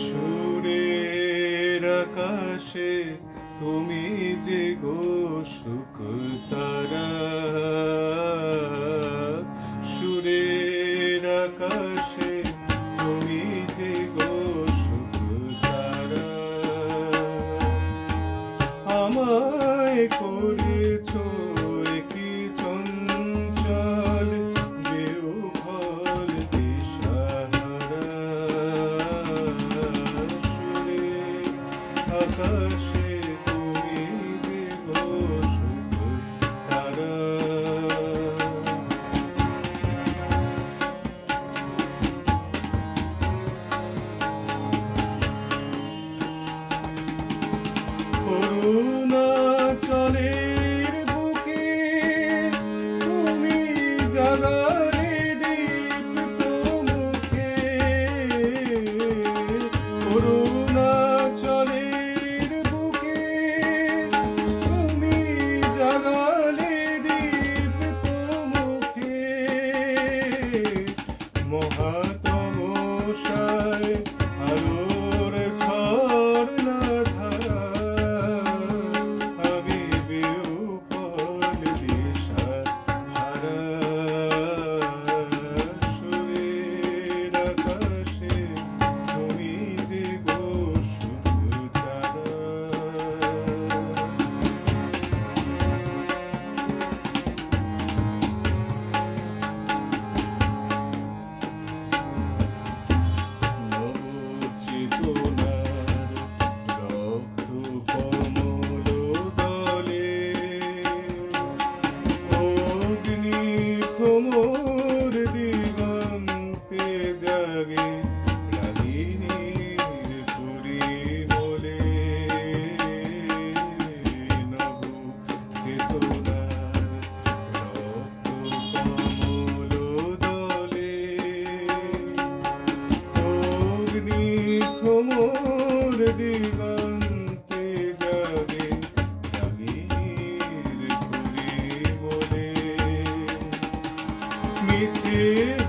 সুরের আকাশে তুমি যে গো সুখ তারা। সুরের আকাশ আকাশে তুমি দেব সুখ তারা। করুণা চলের বুকে তুমি জাগা you.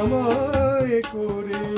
আমায় করে